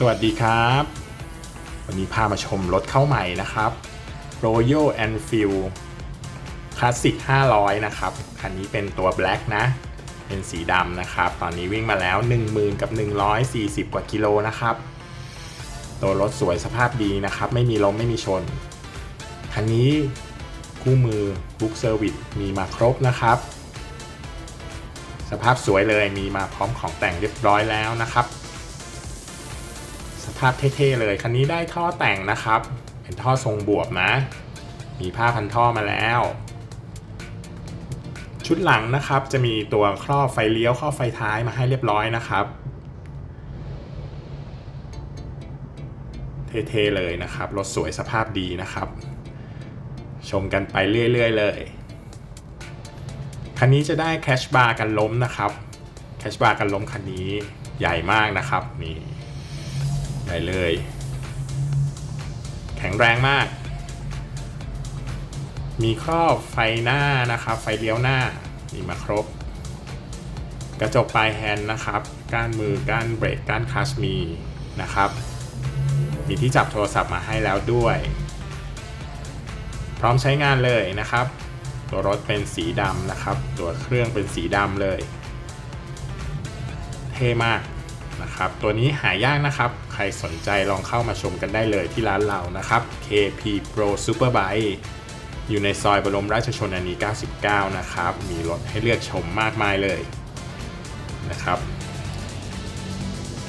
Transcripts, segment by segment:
สวัสดีครับ วันนี้พามาชมรถเข้าใหม่นะครับ Royal Enfield Classic 500 นะครับ คันนี้เป็นตัว Black นะ เป็นสีดำนะครับ ตอนนี้วิ่งมาแล้ว 10,000 กับ 140 กว่ากิโลนะครับ ตัวรถสวยสภาพดีนะครับ ไม่มีล้มไม่มีชน คันนี้คู่มือ Book Service มีมาครบนะครับ สภาพสวยเลยมีมาพร้อมของแต่งเรียบร้อยแล้วนะครับ ภาพเท่ๆเลยคันนี้ได้ท่อแต่งนะครับ เป็นท่อทรงบวบนะ มีผ้าพันท่อมาแล้ว ชุดหลังนะครับจะมีตัวครอบไฟเลี้ยวครอบไฟท้ายมาให้เรียบร้อยนะครับ เท่ๆเลยนะครับรถสวยสภาพดีนะครับ ชมกันไปเรื่อยๆเลยคันนี้จะได้แคชบาร์กันล้มนะครับ แคชบาร์กันล้มคันนี้ใหญ่มากนะครับนี่ ใหญ่เลย แข็งแรงมาก มีครอบไฟหน้านะครับ ไฟเลี้ยวหน้ามีมาครบ กระจกปลายแฮนด์นะครับ ก้านมือก้านเบรกก้านคลัชมีนะครับ มีที่จับโทรศัพท์มาให้แล้วด้วย พร้อมใช้งานเลยนะครับ ตัวรถเป็นสีดำนะครับ ตัวเครื่องเป็นสีดำเลย เท่มาก นะครับ ตัวนี้หายากนะครับ ใครสนใจลองเข้ามาชมกันได้เลยที่ร้านเรานะครับ KP Pro Superbike อยู่ในซอยบรมราชชนนี 99 นะครับ มีรถให้เลือกชมมากมายเลยนะครับ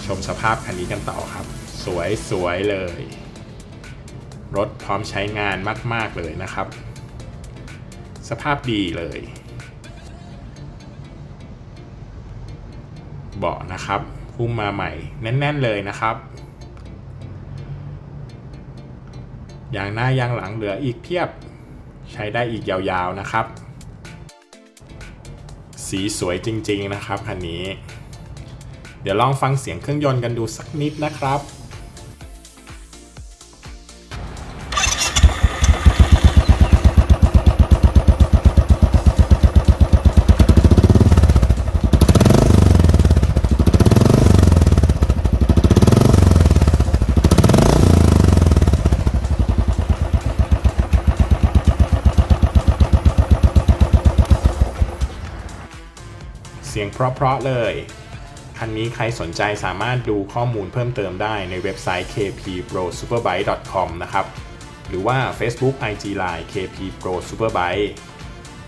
ชมสภาพคันนี้กันต่อครับ สวยสวยเลย รถพร้อมใช้งานมาก ๆ เลยนะครับ สภาพดีเลยเบาะนะครับ พุ่มมาใหม่แน่นๆเลยนะครับ อย่างหน้ายางหลังเหลืออีกเพียบใช้ได้อีกยาวๆนะครับ สีสวยจริงๆนะครับคันนี้ เดี๋ยวลองฟังเสียงเครื่องยนต์กันดูสักนิดนะครับ เสียงเพราะๆเลยคันนี้ใครสนใจสามารถดูข้อมูลเพิ่มเติมได้ในเว็บไซต์ kpprosuperbike.com นะครับ หรือว่า Facebook IG Line KP Pro Superbike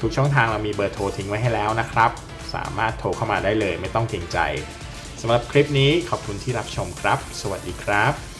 ทุกช่องทางเรามีเบอร์โทรทิ้งไว้ให้แล้วนะครับ สามารถโทรเข้ามาได้เลยไม่ต้องเกรงใจสำหรับคลิปนี้ขอบคุณที่รับชมครับ สวัสดีครับ